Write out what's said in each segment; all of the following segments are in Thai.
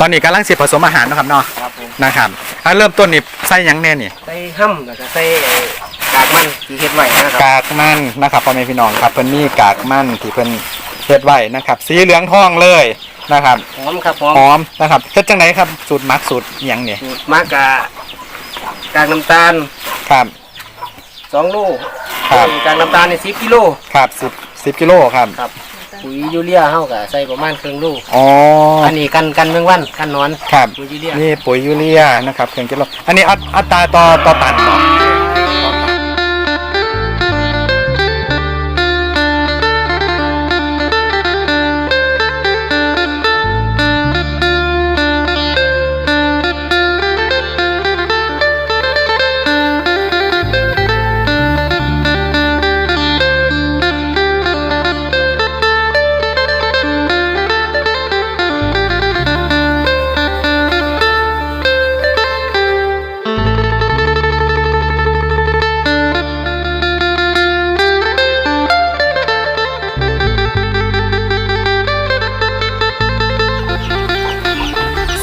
ตอนนี้กำลังสิผสมอาหารเนาะครับเนาะครับผมนะครับอะเริ่มต้นนี่ใส่หยังแน่นี่ ใส่ห้ำแล้วก็ใส่ไอ้กากมันที่เฮ็ดไว้นะครับกากมันนะครับพ่อแม่พี่น้องครับเพิ่นมีกากมันที่เพิ่นเฮ็ดไว้นะครับ สีเหลืองทองเลยนะครับหอมครับหอมหอมนะครับเฮ็ดจังไดครับสูตรหมักสูตรอิหยังนี่สูตรมากกะกากน้ำตาลครับสองโลครับกากน้ำตาลนี่สิบกิโล ครับ10 10กิโลครับครับ ปุ๋ยยูเรียเฮาก็ใส่ประมาณครึ่งโลอ๋ออันนี้กันกันแมงวันกันหนอนครับปุ๋ยยูเรียนี่ปุ๋ยยูเรียนะครับเครื่องกิโลอันนี้อัตอัตราต่อต่อตัน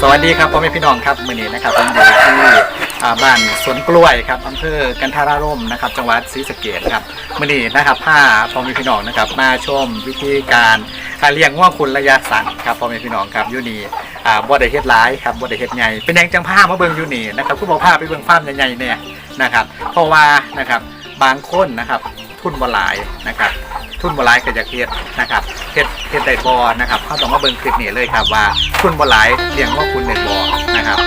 สวัสดีครับพ่อแม่พี่น้องครับมื้อนี้นะครับผมอยู่ที่อ่าบ้านสวนกล้วยครับอำเภอกันทาราร่มนะครับ จังหวัดศรีสะเกษครับมื้อนี้นะครับพาพ่อแม่พี่น้องนะครับมาชมวิธีการอ่าเลี้ยงง่วงคุณระยะสั้นครับพ่อแม่พี่น้องครับอยูนีอ่าบ่ได้เฮ็ดหลายครับบ่ได้เฮ็ดใหญ่เป็นแหยังจังพามาเบิ่งอยูนีนะครับผู้บอกพาไปเบิ่งฟาร์มใหญ่ๆเนี่ยนะครับ เพราะว่านะครับบางคนนะครับ ทุนบ่หลายนะครับทุนบ่หลายก็อยากเฮ็ดนะครับเฮ็ดเฮ็ดได้บ่นะครับเขาต้องมาเบิ่งคลิปนี้เลยครับว่าทุนบ่หลายเลี้ยงว่าคุณได้บ่นะครับ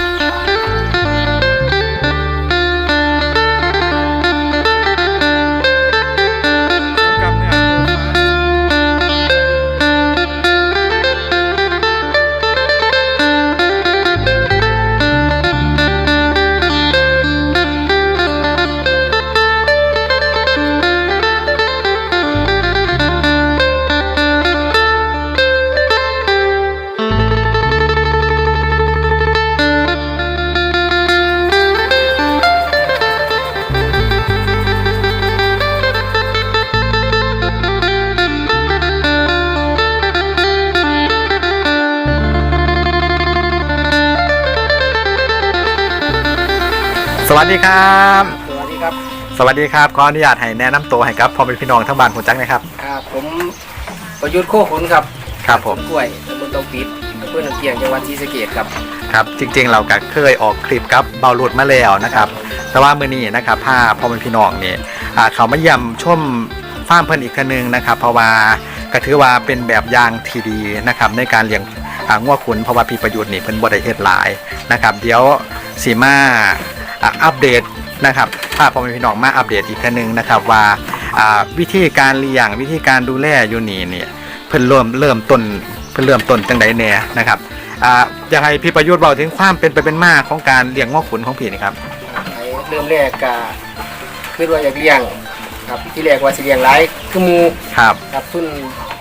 วัสดีครับ สวัสดีครับ สวัสดีครับขออนุญาตให้แนะนำตัวให้กับพ่อแม่พี่น้องทั้งบ้านผมจักนะครับครับผมประยุทธ์โคขุนครับครับผมกล้วยตำบลเตาปิดอำเภอหนองเกียงจังหวัดศรีสะเกษครับครับจริงๆเราก็เคยออกคลิปกับเบาหลุดมาแล้วนะครับ แต่ว่ามื้อนี้นะครับพาพ่อแม่พี่น้องนี่อ่าเขามาเยี่ยมชมฟาร์มเพิ่นอีกครั้งหนึงนะครับ เพราะว่าก็ถือว่าเป็นแบบอย่างที่ดีนะครับในการเลี้ยงอ่างัวขุนเพราะว่าพี่ประยุทธ์นี่เพิ่นบ่ได้เฮ็ดหลายนะครับ เดี๋ยวสีมา อ่าอัปเดตนะครับพาพ่อแม่พี่น้องมาอัปเดตอีกครั้งหนึงนะครับว่าอ่าวิธีการเลี้ยงวิธีการดูแลอยู่นี่เนี่ยเพิ่นเริ่มเริ่มต้นเพิ่นเริ่มต้นจังใดแน่นะครับอ่าอยากให้พี่ประยุทธ์บอกถึงความเป็นไปเป็นมาของการเลี้ยงง้อขุนของพี่นี่ครับไอ้เริ่มแรกก็คือว่าอยากเลี้ยงครับที่แรกว่าสิเลี้ยงหลายคือหมูครับครับทุน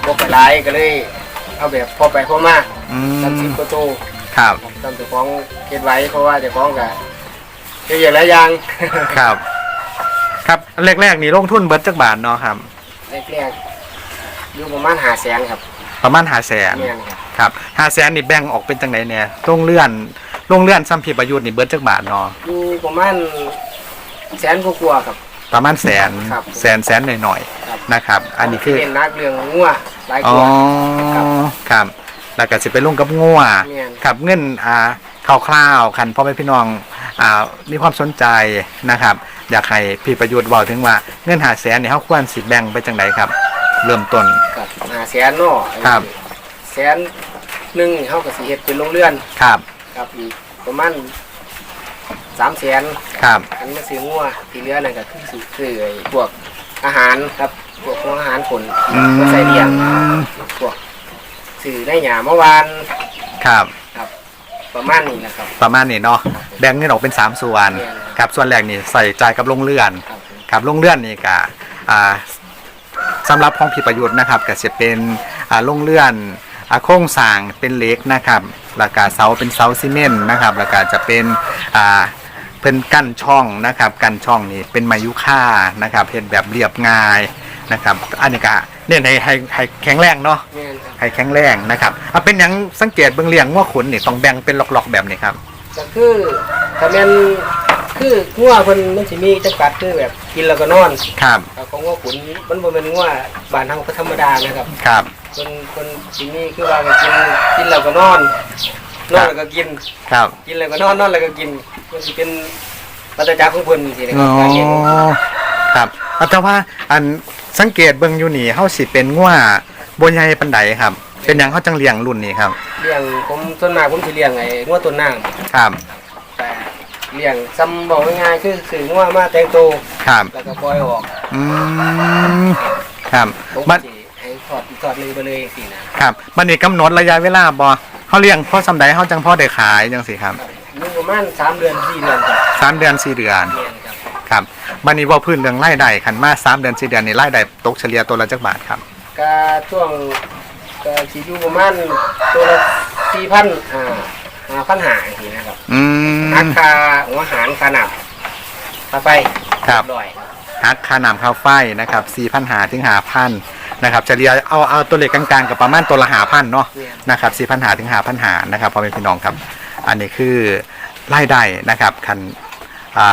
บกไปหลายก็เลย เอาแบบพอไปพอมาอืทำสิบมกว่าโตวครับทำเจ้าของเก็บไว้เพราะว่าเจ้าของก็ เก็บอย่างหลายอย่าง ครับ ครับแรกๆนี่ลงทุนเบิร์ดจักบาทเนาะครับ แรกๆอยู่ประมาณหาแสนครับประมาณหาแสนแม่นครับครับหาแสนนี่แบ่งออกเป็นจังไหนเนี่ยลงเลื่อนลงเลื่อนซ้ำพี่ประยุทธ์นี่เบิร์ดจักบาทเนาะอยู่ประมาณแสนกว่าๆครับ ประมาณแสนครับ แสนแสนหน่อยครับๆนะครับ อันนี้คือเล่นนักเรื่องงัวหลายอ๋กอ ว่า ครับครับแล้วก็สิไปลงกับงัว แม่น ครับเงินอ่าคร่าวๆคันพ่อแม่พี่น้องอ่า มีความสนใจนะครับ อยากให้พี่ประยุทธ์บอกถึงว่าเงินหาแสนเนี่ยเขาควรสิแบ่งไปจังไดครับ เริ่มต้นกับหาแสนเนาะครับแสนหนึ่งนี่เขาก็สิเฮ็ดเป็นโรงเรือนครับครับอีกประมาณสามแสนครับอันนี้ซื้องัวที่เหลือนั่นก็คือสิคือไอ้พวกอาหารครับพวกของอาหารผลอืมมาใส่เลี้ยงพวกซื้อในหยาเมื่อวานครับ ประมาณนี้นะครับ ประมาณนี้เนาะแบ่งเงินออกเป็น 3 ส่วนแม่นครับส่วนแรกนี่ใส่ใจายกับลงเรือนครับผมครับลงเรือนนี่ก็อ่าสำหรับของพี่ประยุทธ์นะครับก็จะเป็นอ่าลงเรือนอ่าโครงสร้างเป็นเหล็กนะครับแล้วก็เสาเป็นเสาซีเมนต์นะครับแล้วก็จะเป็นอ่าเป็นกั้นช่องนะครับกั้นช่องนี่เป็นไมายุค่านะครับเห็นแบบเรียบง่ายนะครับอันนี้ก็ เน้นให้ให้ให้แข็งแรงเนาะแม่นครับให้แข็งแรงนะครับเอาเป็นหยังสังเกตเบื้องเลี้ยงงัวขุนนี่ต้องแบ่งเป็นล็อกๆแบบนี้ครับก็คือถ้าแม่นคืองัวเพิ่นมันสิมีจำกัดคือแบบกินแล้วก็นอนครับแต่ของงัวขุนมันบ่แม่นงัวบ้านเฮาก็ธรรมดานะครับ ครับเพิ่นเพิ่นสิมีคือว่าก็กินกินแล้วก็นอนนอนแล้วก็กิน ครับกินแล้วก็นอนนอนแล้วก็กิน มันสิเป็นปัจจัยของเพิ่นสินะคอ๋รัอบการเลี้ยงครับเอาแต่ว่าอัน สังเกตเบื้องอยู่นี่เฮาสิเป็นงัวบ่ใหญ่ปานใดครับ เป็นหยังเฮาจังเลี้ยงรุ่นนี้ครับ เลี้ยงผมส่วนมากผมสิเลี้ยงไอ้งัวต้นน้ำครับแต่เลี้ยงซ้ำบอกง่ายๆคือซื้องัวมาแต่งโตวครับ แล้วก็ปล่อยออกอืม ครับ ผมมัน สิให้ถอดอีกถอดหนึงไปเลยสินะครับ มันนี่กำหนดระยะเวลาบ่เฮาเลี้ยงพอสำใดเฮาจังพอได้ขายจังซี่ครับมันประมาณ3เดือน4เดือนครับ สามเดือนสี่เดือน แม่น ครับครับมันนี่เว่าพื้นเรื่องรายได้คันมาสามเดือนสี่เดือนนี่รายได้ตกเฉลี่ยตัวละจักบาทครับก็ช่วงก็สิอยู่ประมาณตัวละ4,000อ่า5,000หาอย่างนี้นะครับอืมราคาหัวอาหารค่าน้ำค่าไฟครับเยอยครับหักค่าน้ำค่าไฟนะครับสี่พันหาถึงหาพันนะครับเฉลี่ยเอาเอาตัวเลขกลางๆกับประมาณตัวละหาพันเนาะเนี่ยนะครับสี่พันหาถึงหาพันหานะครับพ่อแม่พี่น้องครับ อันนี้คือรายได้นะครับคัน อ่า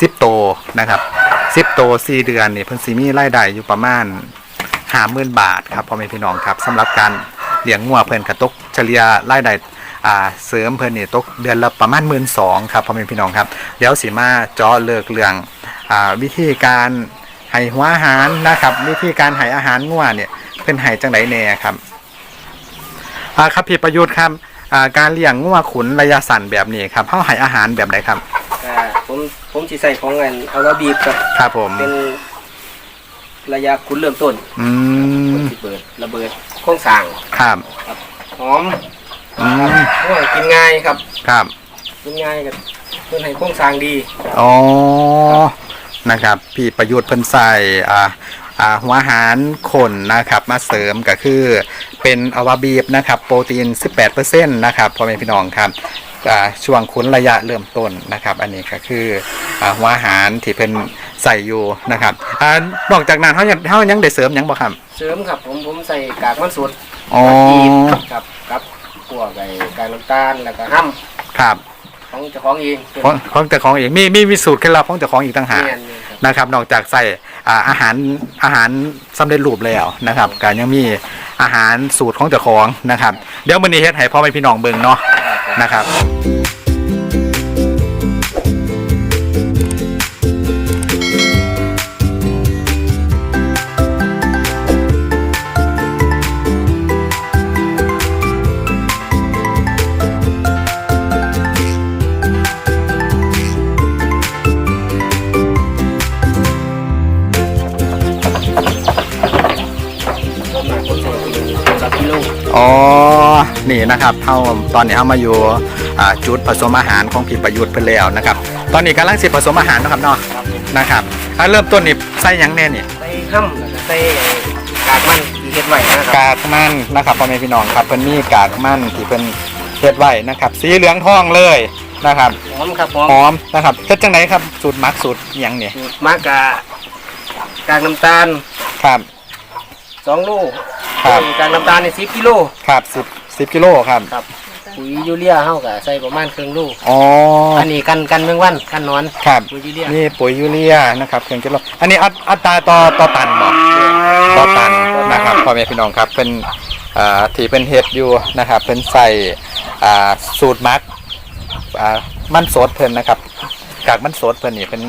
สิบโตนะครับสิบโตสี่เดือนนี่เพิ่นสีมีรายได้อยู่ประมาณห้าหมื่นบาทครับพ่อแม่พี่น้องครับสำหรับการเลี้ยงงัวเพิ่นกระตกเฉลี่ยรายได้อ่าเสริมเพิ่นนี่ตกเดือนละประมาณหมื่นสองครับพ่อแม่พี่น้องครับเดี๋ยวสีมาเจาะเลือกเรื่องอ่าวิธีการให้หัวอาหารนะครับวิธีการให้อาหารงัวเนี่ยเพิ่นให้จังไดแน่ครับอ่าครับพี่ประยุทธ์ครับอ่าการเลี้ยงงัวขุนระยะสั้นแบบนี้ครับเขาให้อาหารแบบไหนครับ ก็ผมผมสิใส่ของเงินเอาวาบีบครับครับผม เป็นระยะคุณเริ่มต้นอืผมมสิเปิดระเบิดโครงสร้างครับหอมอืมโอ้ยกินง่ายครับครับกินง่ายกับเพื่อนให้โครงสร้างดีอ๋อนะครับ พี่ประยุทธ์เพิ่นใส่อ่าอ่าหัวอาหารคนนะครับ มาเสริมก็คือเป็นอวาบีบนะครับ โปรตีน 18%นะครับพ่อแม่พี่น้องครับอ่า ช่วงขุนระยะเริ่มต้นนะครับ อันนี้ก็คืออ่าหัวอาหารที่เป็นใส่อยู่นะครับอ่านอกจากนั้นเขายังเขายังได้เสริมหยังบ่ครับเสริมครับผมผมใส่กากมันสดอ๋อกากครับครับพวกไอ้กากน้ำตาลแล้วก็ห้ครับำของเจ้าของเองเป็นของของเจ้าของเองมีมีมีสูตรเคล็ดลับของเจ้าของอีกต่างหากเนียนเลยครับนะครับ นอกจากใส่อ่าอาหารอาหารสำเร็จรูปแล้วนะครับก็ยังมีอาหารสูตรของเจ้าของนะครับ เดี๋ยวมื้อนี้เฮ็ดให้พ่อแม่พี่น้องเบิ่งเนาะ นะครับผมมาผมใส่ตัวละกิโลอ๋อ นี่นะครับเฮาตอนนี้เฮามาอยู่อ่าจุดผสมอาหารของพี่ประยุทธ์เพิ่นแล้วนะครับ ตอนนี้กำลังสิผสมอาหารเนาะครับเนาะครับผมนะครับอ่าเริ่มต้นนี่ใส่หยังแน่นี่ใส่ห้ำแล้วก็ใส่กากมันที่เฮ็ดไว้นะครับกากมันนะครับพ่อแม่พี่น้องครับเพิ่นมีกากมันที่เพิ่นเฮ็ดไว้นะครับ สีเหลืองทองเลยนะครับหอมครับหอมหอมนะครับเฮ็ดจังไดครับสูตรหมักสูตรอิหยังนี่สูตรมากกะกากน้ำตาลครับสองลูกครับกากน้ำตาลในสิบกิโลครับ 10 10กิโลครับ ครับ ปุ๋ยยูเรียเฮากะใส่ประมาณครึ่งลูกอ๋อ อันนี้กันกันแมงวันกันหนอนครับ ปุ๋ยยูเรียนี่ปุ๋ยยูเรียนะครับเครื่องกิโลอันนี้อัตอัตราต่อต่อตันบ่ต่อตันนะครับพ่อแม่พี่น้องครับเป็นอ่าที่เป็นเฮ็ดอยู่นะครับเป็นใส่อ่าสูตรหมักอ่ามันสดเพิ่นนะครับกากมันสดเพิ่นนี่เป็น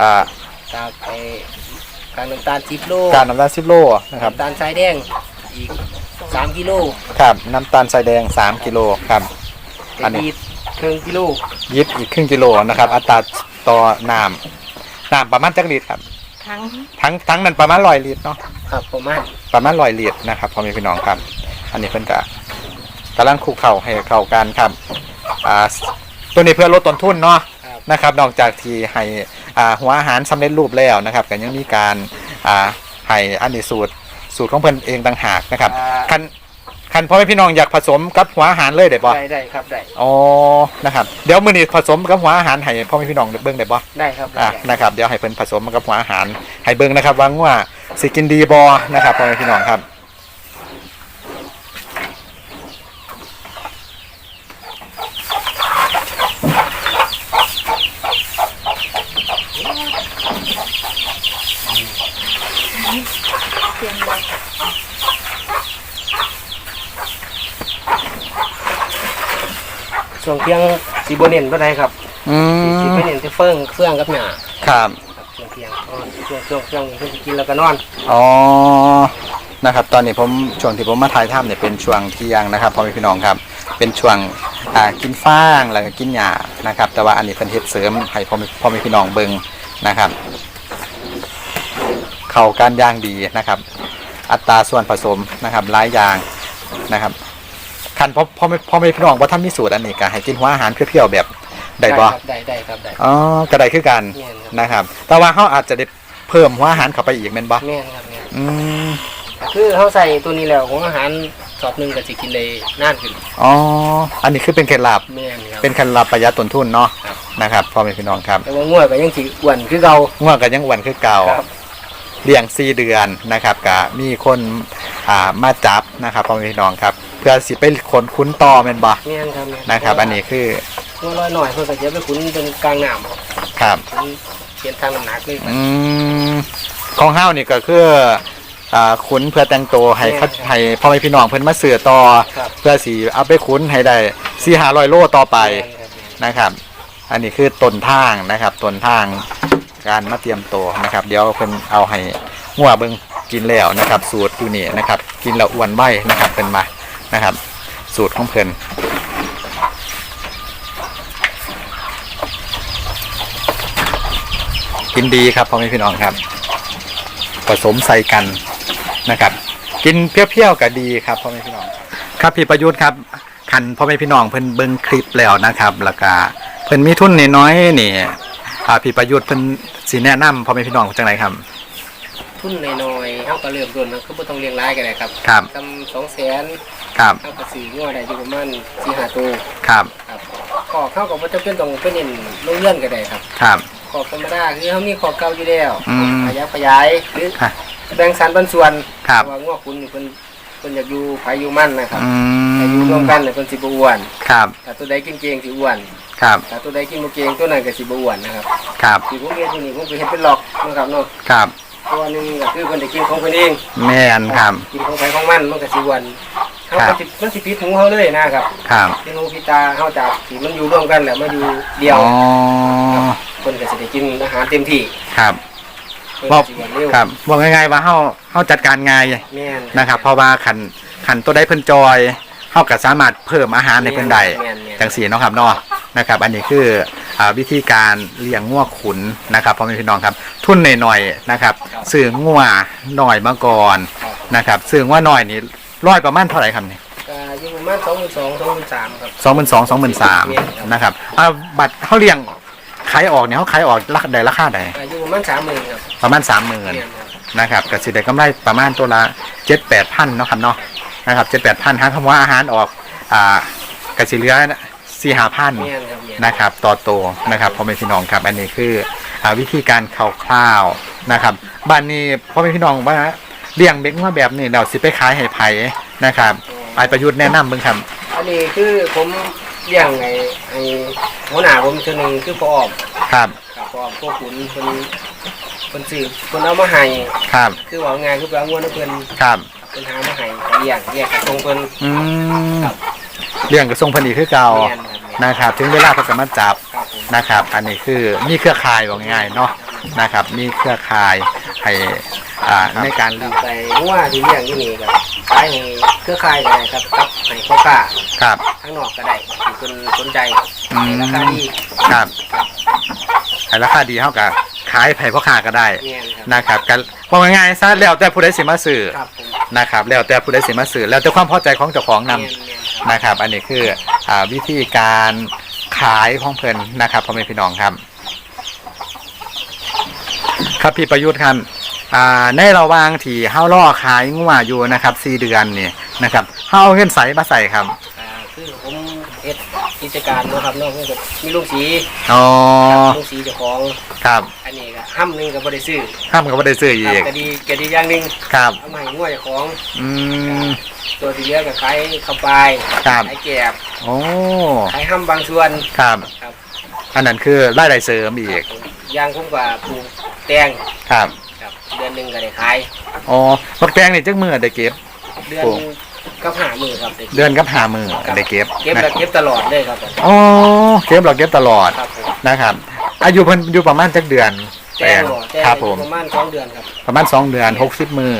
อ่ากากไอ้กากน้ำตาลสิบโลการน้ำตาล10โลนะครับน้ำตาลทรายแดง อีกสามกิโลครับน้ำตาลทรายแดง 3กิโลครับ อันนี้อีกครึ่งกิโลยิบอีกครึ่งกิโลนะครับอัตราต่อน้ำน้ำประมาณจักลิตรครับทั้งทั้งทั้งนั้นประมาณร้อยลิตรเนาะ ครับประมาณประมาณร้อยลิตรนะครับพ่อแม่พี่น้องครับ อันนี้เพิ่นกะกำลังคลุกเข่าให้เข้ากันครับอ่าตัวนี้เพื่อลดต้นทุนเนาะครับนะครับ นอกจากที่ให้อ่าหัวอาหารสำเร็จรูปแล้วนะครับก็ยังมีการอ่าให้อันนี้สูตร สูตรของเพิ่นเองต่างหากนะครับอ่า คันคันพ่อแม่พี่น้องอยากผสมกับหัวอาหารเลยได้บ่ได้ได้ครับได้อ๋อนะครับเดี๋ยวมื้อนี้ผสมกับหัวอาหารให้พ่อแม่พี่น้องเบิ่งได้บ่ ได้ครับได้อะนะครับเดี๋ยวให้เพิ่นผสมกับหัวอาหารให้เบิ่งนะครับว่างัวสิกินดีบอนะครับพ่อแม่พี่น้องครับ ช่วงเที่ยงสีโบเน่นก็ได้ครับอืสีมไปเน่นที่เฟื่องเฟื่องกับหนาครับครับช่วงเที่ยงนอนช่วงช่วงช่วงเพิ่นสิกินแล้วก็นอนอ๋อนะครับ ตอนนี้ผมช่วงที่ผมมาถ่ายทำเนี่ยเป็นช่วงเที่ยงนะครับพ่อแม่พี่น้องครับ เป็นช่วงอ่ากินฟางแล้วก็กินหญ้านะครับ แต่ว่าอันนี้เพิ่นเฮ็ดเสริมให้พ่อแม่พ่อแม่พี่น้องเบิ่งนะครับ เข้ากันอย่างดีนะครับ อัตราส่วนผสมนะครับหลายอย่างนะครับ คันพ่อพ่อแม่พ่อแม่พี่น้องว่าถ้ามีสูตรอันนี้ก็ให้กินหัวอาหารเพียวๆแบบได้บ่ครับได้ได้ครับได้อ๋อก็ได้คือกันแม่นครับนะครับ แต่ว่าเขาอาจจะได้เพิ่มหัวอาหารเข้าไปอีกแม่นบ่แม่นครับแม่นอืมคือเขาใส่ตัวนี้แล้วของอาหารสอบหนึ่งก็จะกินได้นานขึ้นอ๋ออันนี้คือเป็นเคล็ดลับ แม่นครับ เป็นเคล็ดลับประหยัดต้นทุนเนาะครับ นะครับพ่อแม่พี่น้องครับแต่ว่าง่วยก็ยังสิอ้วนคือเก่าง่วงก็ยังอ้วนคือเก่าครับ เลี้ยง4เดือนนะครับก็มีคนอ่ามาจับนะครับพ่อแม่พี่น้องครับ เพื่อสิไปคนคุ้นต่อแม่นบ่แม่นครับแม่นะครับ อันนี้คือง่วยลอยหน่อยเพิ่นก็จะไปขุนเป็นกลางน้ำครับขุนเปลี่ยนทางน้ำหนักเลย อืมของเฮานี่ก็คืออ่าขุนเพื่อแต่งตัวให้เขาให้พ่อแม่พี่น้องเพิ่นมาเสือต่อ ครับเพื่อสิเอาไปขุนให้ได้4 500โลต่อไปแม่นครับแม่น นะครับ อันนี้คือต้นทางนะครับต้นทาง การมาเตรียมตัวนะครับ เดี๋ยวเพิ่นเอาให้งัวเบิ่งกินแล้วนะครับ สูตรอยู่นี่นะครับ กินแล้วอ้วนไว้นะครับเป็นมานะครับ สูตรของเพิ่นกินดีครับพ่อแม่พี่น้องครับ ผสมใส่กันนะครับ กินเปรี้ยวๆก็ดีครับพ่อแม่พี่น้อง ครับพี่ประยุทธ์ครับคันพ่อแม่พี่น้องเพิ่นเบิ่งคลิปแล้วนะครับ แล้วก็เพิ่นมีทุนน้อยๆนี่ อ่าพี่ประยุทธ์เพิ่นสิแนะนำพ่อแม่พี่น้องจังไดครับ ทุนน้อยๆเขาก็เริ่มต้นนะคือบ่ต้องเลี้ยงหลายก็ได้ครับครับ ทำสองแสนครับ เขาก็ซื้องัวได้อยู่ประมาณสี่ห้าตัวครับ ครับขอเข้ากับว่าจะเป็นต้องเป็นเน้นโรงเรียนก็ได้ครับครับ ขอบธรรมดาคือเขามีขอบเก่าอยู่แล้วอืม ขยับขยายหรือฮะแบ่งสรรปันส่วนครับ เพาะว่างัวคุณนี่เพิ่นเพิ่นอยากอยู่ไผอยู่มั่นนะครับอืถ้าอยู่ร่วมมกันเนี่ยเพิ่นสิบ่อ้วนครับ ถ้าตัวใดกินเก่งสิอ้วน ครับถ้าตัวใดกินบ่เก่งตัวนั้นก็สิบ่อ้วนนะครับครับที่ผมเรียนที่นี่ผมก็เฮ็ดเป็นหลอกนะครับเนาะครับตัวหนึงก็คือเพิ่นได้กินของเพิ่นเองแม่นครับ กินของไผของมันมันก็สิอ้วนเฮาครัก็บสิมันสิผิดหูเฮาเลยนะครับครับเป็นหูพิตาเฮาจากที่มันอยู่ร่วมกันแล้วมาอยู่เดียวอ๋อเพิ่นก็สิได้กินอาหารเต็มที่ครับเพิ่นบอก็กสิอ้วนเร็วครับบอกง่ายๆว่าเฮาเฮาจัดการง่ายแม่นนะครับ เพราะว่าขันขันตัวได้เพิ่นจอยเฮาก็สามารถเพิ่มอาหารในเพิ่นได้แม่นๆจังสีเนาะครับเนาะ นะครับ อันนี้คืออ่าวิธีการเลี้ยงงัวขุนนะครับพ่อแม่พี่น้องครับ ทุนหน่อยๆนะครับซื้องัวหน่อยมาก่อนครับนะครับซื้องัวหน่อยนี่ร้อยประมาณเท่าไหร่ครับเนี่ยก็อยู่ประมาณ22,000 23,000ครับสองหมื่นสองสองหมื่นสามนะครับอ่าบัตรเขาเลี้ยงขายออกเนี่ยเขาขายออกราคาใดราคาใดก็อยู่ประมาณ30,000ครับประมาณสามหมื่นแม่นครับนะครับก็สิได้กำไรประมาณตัวละเจ็ดแปดพันเนาะครับเนาะนะครับเจ็ดแปดพันหาคำว่าอาหารออกอ่ากสิเหลือ สี่ห้าพันแม่นครับแม่นนะครับต่อโตวนะครับพ่อแม่พี่น้องครับ อันนี้คืออาวิธีการคร่าวๆนะครับบ้านนี้พ่อแม่พี่น้องว่าเลี้ยงเด็กมาแบบนี้เราสิไปขายให้ไผนะครับไปประยุทธ์แนะนำเบิ่งครับอันนี้คือผมเลี้ยงไอ้ไอ้หัวหน้าผมคนหนึงคือพ่ออ้อมครับครับพ่ออ้อมพวกขุนเพิ่นเพิ่นซื้อเพิ่นเอามาให้ครับคือว่าง่ายคือไปเอางัวนํเพิ่นครับเพิ่นหามาให้เลี้ยงเลี้ยงกับทรงเพิ่นอืม ครับเลี้ยงกระทรงพันธุ์อีกคือเก่าแม่นครับแม่นนะครับ ถึงเวลาเขาสามารถจับครับผมนะครับ อันนี้คือมีเครือข่ายบอกง่ายๆเนาะนะครับ มีเครือข่ายให้อ่าในการเลี้ยงใส่งัวที่เลี้ยงอยู่นี่ครับขายให้เครือข่ายก็ได้ครับกับให้พ่อค้าครับข้างนอกก็ได้ที่เพิ่นสนใจอืมในราคาดีครับให้ราคาดีเท่ากับขายไผ่พ่อค้าก็ได้แม่นครับนะครับกันบอกง่ายๆซะแล้วแต่ผู้ใดสิมาซื้อครับผมนะครับ แล้วแต่ผู้ใดสิมาซื้อแล้วแต่ความพอใจของเจ้าของนำแม่ นะครับ อันนี้คืออวิธีการขายของเพิ่นนะครับพ่อแม่พี่น้องครับ ครับพี่ประยุทธ์ครับในระหว่างที่เฮาล่อขายงัวอยู่นะครับสี่เดือนนี่นะครับเฮาเอาเงินใสมาใส่ครับคือผมเอ็ด กิจการเนาะครับเนาะเพิ่นก็มีลุงสีอ๋อลุงสีเจ้าของ ครับอันนี้ก็ห้ำหนึงก็บ่ได้ซื้อห้ามก็บ่ได้ซื้อคอีรับกก็ดีก็ดีอย่างหนึงครับ เอามาให้งัวเจ้าของ อืม ตัวที่เหลือก็ขายข้าวปลายครับ ขายแกบโอ้ขายห้ำบางส่วน ครับ ครับ อันนั้นคือรายได้เสริมอีกย่างผมก็ปลูกแตงครับ ครับ เดือนหนึงก็ได้ขาย อ๋อบักแตงนี่จักมือได้เก็บ เดือนโอ้ ก็หามือครับได้เดือนกับหามือได้เก็บเก็บนะแล้วเก็บตลอดเลยครับผมอ๋อเก็บเราเก็บตลอดครับผมนะครับ อายุเพิ่นอยู่ประมาณจักเดือนแตงบ่แตงครับผม ประมาณสองเดือนครับ ประมาณ 2 เดือน 60 มือ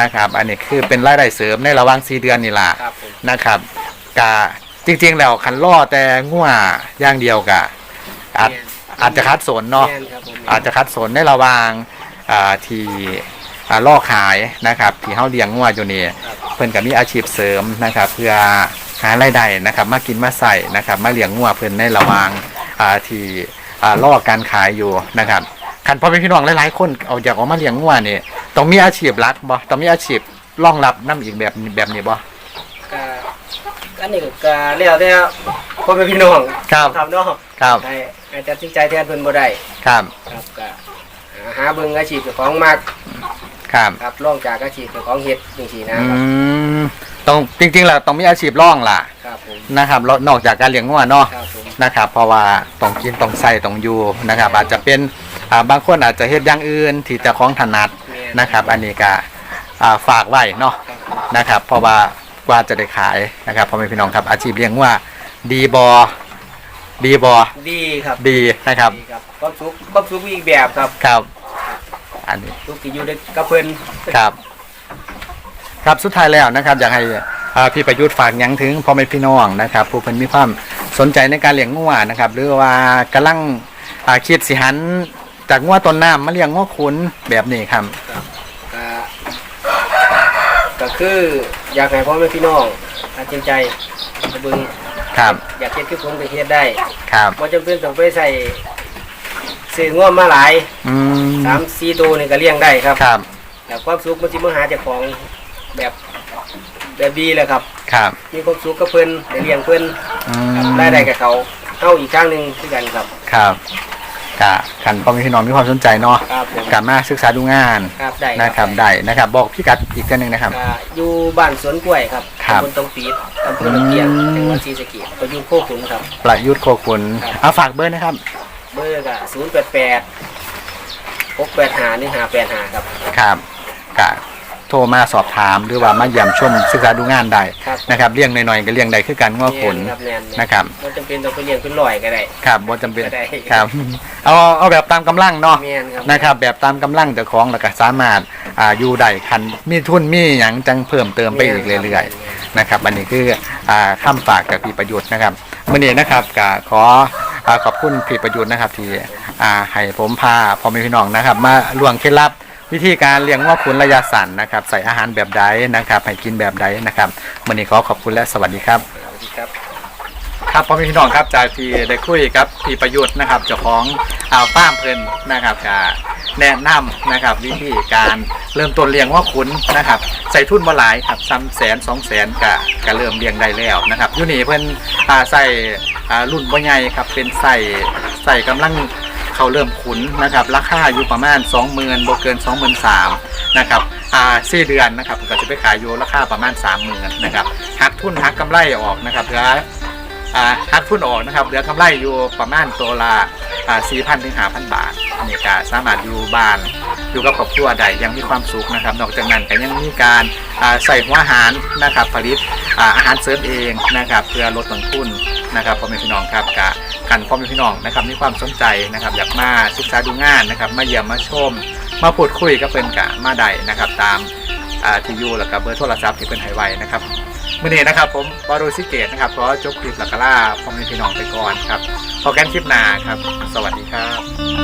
นะครับ อันนี้คือเป็นรายได้เสริมในระหว่าง 4 เดือนนี่ล่ะครับผม นะครับกะจริงๆ แล้วคันล่อแต่งัวอย่างเดียวกะอาจอาจจะคัดสนเนาะแม่ครับผมอาจจะคัดสนในระหว่างอ่าที่อ่าล่อขายนะครับ ที่เฮาเลี้ยงงัวอยู่นี่ครับ เพิ่นก็มีอาชีพเสริมนะครับ เพื่อหารายได้นะครับมากินมาใส่นะครับมาเลี้ยงงัวเพิ่นในระหว่างอ่าที่อ่าล่อการขายอยู่นะครับคันพ่อแม่พี่น้องหลายๆคนเอาอยากออกมาเลี้ยงงัวนี่ต้องมีอาชีพหลักบ่ต้องมีอาชีพรองรับนํอีกแบบแบบนี้บ่ก็อันนี้ก็แล้วแต่พ่อแม่พี่น้องครับครับเนาะครับให้ให้ตัดสินใจแทนเพิ่นบ่ได้ครับครับก็หาเบิ่งอาชีพเจ้าของมัก ครับครับลองจากอาชีพเจ้าของเฮ็ดจังซี่นะอืครับมต้องจริงๆแล้วต้องมีอาชีพร่องล่ะครับผมนะครับแล้วนอกจากการเลี้ยงงัวเนาะครับผมนะครับ เพราะว่าต้องกินต้องใส่ต้องอยู่นะครับ อาจจะเป็นอ่าบางคนอาจจะเฮ็ดอย่างอื่นที่เจะของถนัดแม่นะครับ อันนี้ก็อ่าฝากไว้เนาะ ครับนะครับเพราะว่ากว่าจะได้ขายนะครับพ่อแม่พี่น้องครับอาชีพเลี้ยงงัวดีบอดีบอดีครับดีนะครับดีครับความสุขความสุขอีกแบบครับครับ อันนี้สุขที่อยู่ในกับเพิ่นครับ ครับสุดท้ายแล้วนะครับ อยากให้อ่าพี่ประยุทธ์ฝากหยังถึงพ่อแม่พี่น้องนะครับ ผู้เพิ่นมีความสนใจในการเลี้ยงงัวนะครับ หรือว่ากำลังอ่าคิดสิหันจากงัวต้นน้ำมาเลี้ยงงัวขุนแบบนี้ครับ ก็ก็คืออยากให้พ่อแม่พี่น้องตัดสินใจไปเบิ่งครับ อยากเฮ็ดคือผมก็เฮ็ดได้ครับบ่จำเป็นต้องไปใส่ ซื้อง่วมาหลายอืมสามสี่ตัวนี่ก็เลี้ยงได้ครับครับแต่ความสุขมันสิมาหาเจ้าของแบบแบบดีแหละครับ ครับมีความสุขกับเพิ่นได้เลี้ยงเพิ่นอืครับมได้ได้กับเขาเฮาอีกครั้งหนึงคือกันครับ ครับกะขันพ่อแม่พี่น้องมีความสนใจเนาะครับผมกลับมาศึกษาดูงานครับได้นะครับได้นะครับ บอกพี่กัดอีกทีหนึงนะครับ อ่าอยู่บ้านสวนกล้วยครับครับตำบลตงปีดอำเภอตะเกียงอืม จังหวัดศรีสะเกษก็อยู่โคกขุนครับประยุทธ์โคคุณครับเอาฝากเบอร์นะครับ เบอร์ก็088 685 1585ครับ ครับกะโทรมาสอบถามหรือว่ามาเยี่ยมชมศึกษาดูงานได้ครับนะครับเลี้ยงหน่อยๆก็เลี้ยงได้คือกันง้อขนแม่ครับแม่นๆนะครับบ่จำเป็นต้องไปเลี้ยงเป็นร้อยก็ได้ ครับบ่จำเป็นก็ได้ ครับเอาเอาแบบตามกำลังเนาะ แม่นครับ นะครับแบบตามกำลังเจ้าของแล้วก็สามารถอ่าอยู่ได้คันมีทุนมีหยังจังเพิ่มเติมไปอีกเรื่อยๆนะครับอันนี้คืออ่าคำฝากจากพี่ประยุทธ์นะครับมื่อนี้นะครับก็ขออ่า ขอบคุณพี่ประยุทธ์นะครับ ที่อ่าให้ผมพาพ่อแม่พี่น้องนะครับ มาล่วงเคล็ดลับวิธีการเลี้ยงงอกขุนระยะสั้นนะครับ ใส่อาหารแบบใดนะครับ ให้กินแบบใดนะครับวันนี้ขอขอบคุณและสวัสดีครับสวัสดีครับ ครับพ่อแม่พี่น้องครับจากที่ได้คุยกับพี่ประยุทธ์นะครับเจ้าของอ่าฟาร์มเพลินนะครับก็แนะนำนะครับวิธีการเริ่มต้นเลี้ยงว่าขุนนะครับ ใส่ทุนมาหลายครับซ้ำแสนสองแสนก็ก็เริ่มเลี้ยงได้แล้วนะครับอยูนี่เพิ่นอ่าใส่อ่ารุ่นบ่ใหญ่ครับเป็นใส่ใส่กำลังเขาเริ่มขุนนะครับราคาอยู่ประมาณ 20,000บ่เกิน 23,000นะครับอ่าสี่เดือนนะครับก็จะไปขายอยู่ราคาประมาณ 30,000นะครับหักทุนหักกำไรออกนะครับเหลืออ่า หักทุนออกนะครับเหลือกำไรอยู่ประมาณตัวละอ่า4,000ถึง5,000บาทอันนี้ก็สามารถอยู่บ้านอยู่กับครอบครัวได้ยังมีความสุขนะครับ นอกจากนั้นก็ยังมีการใส่หัวอาหารนะครับผลิตอาหารเสริมเองนะครับ เพื่อลดต้นทุนนะครับพ่อแม่พี่น้องครับกับกันพ่อแม่พี่น้องนะครับมีความสนใจนะครับ อยากมาศึกษาดูงานนะครับ มาเยี่ยมมาชม มาพูดคุยกับเพิ่นกะมาได้นะครับ ตามที่อยู่แล้วก็เบอร์โทรศัพท์ที่เพิ่นให้ไว้นะครับ มื่อนี้นะครับ ผมบารูซิเกตนะครับขอจบคลิปหลักล่าพ่อแม่พี่น้องไปก่อนครับพอกันคลิปหน้าครับ สวัสดีครับ